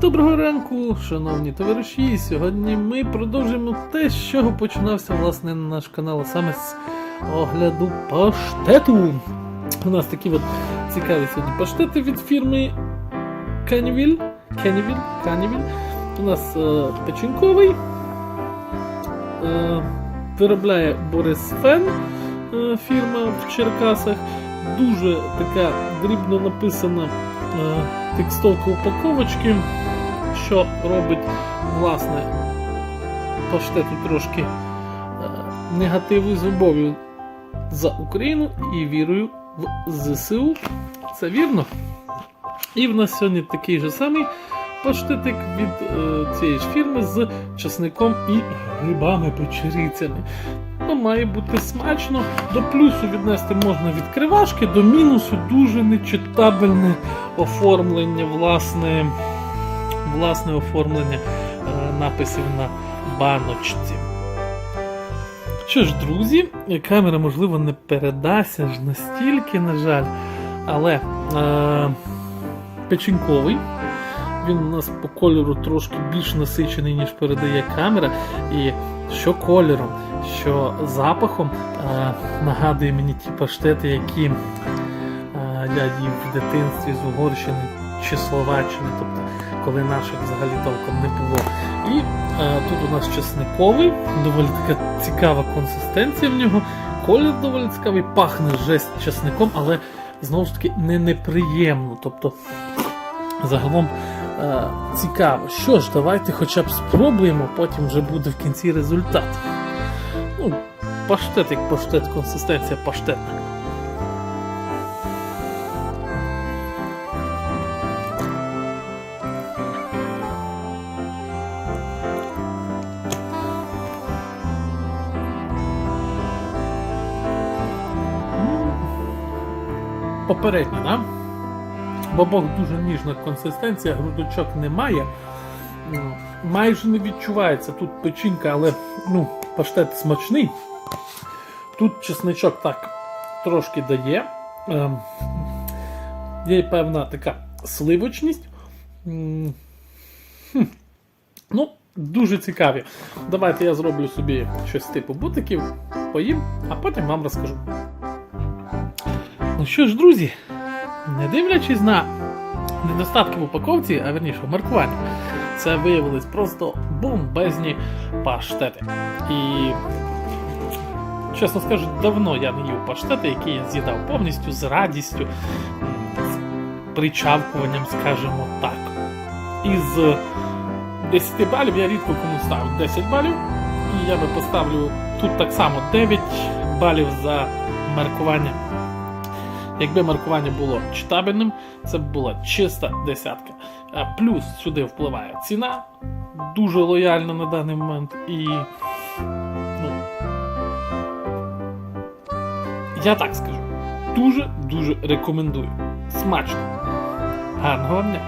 Доброго ранку, шановні товариші. Сьогодні ми продовжуємо те, з чого починався власне наш канал, а саме з огляду паштету. У нас такі от цікаві сьогодні паштети від фірми Канівіль. Канівіль, Канівіль. У нас е, печінковий. Е, виробляє Борис Фен е, фірма в Черкасах. Дуже така дрібно написана е, текстовка упаковочки, що робить власне паштету трошки е, негативу з любов'ю за Україну і вірою в ЗСУ. Це вірно. І в нас сьогодні такий же самий паштетик від е, цієї ж фірми з часником і грибами печерицями. Ну, має бути смачно. До плюсу віднести можна відкривашки, до мінусу дуже нечитабельне оформлення, власне, власне оформлення е, написів на баночці. Що ж, друзі, камера, можливо, не передасться ж настільки, на жаль, але е, печінковий. Він у нас по кольору трошки більш насичений, ніж передає камера. І що кольором, що запахом е, нагадує мені ті паштети, які е, я їв в дитинстві з Угорщини чи Словаччини, тобто коли наших взагалі толком не було. І е, тут у нас чесниковий, доволі така цікава консистенція в нього. Колір доволі цікавий, пахне жесть чесником, але знову ж таки не неприємно. Тобто, загалом е, цікаво. Що ж, давайте хоча б спробуємо, потім вже буде в кінці результат. Ну, паштет як паштет, консистенція паштетна. Попередньо, да? Бобок дуже ніжна консистенція, грудочок немає. Майже не відчувається тут печінка, але ну, паштет смачний. Тут чесничок так трошки дає. Ем, Є певна така сливочність. Ну, дуже цікаві. Давайте я зроблю собі щось типу бутиків, поїм, а потім вам розкажу. Ну що ж, друзі, не дивлячись на недостатки в упаковці, а верніше в маркуванні, це виявились просто бомбезні паштети. І, чесно скажу, давно я не їв паштети, які я з'їдав повністю з радістю, з причавкуванням, скажімо так. Із 10 балів я рідко кому ставлю 10 балів, і я би поставлю тут так само 9 балів за маркування. Якби маркування було читабельним, це б була чиста десятка. Плюс сюди впливає ціна, дуже лояльна на даний момент. І. Ну, я так скажу. Дуже-дуже рекомендую. Смачно. Гарного дня!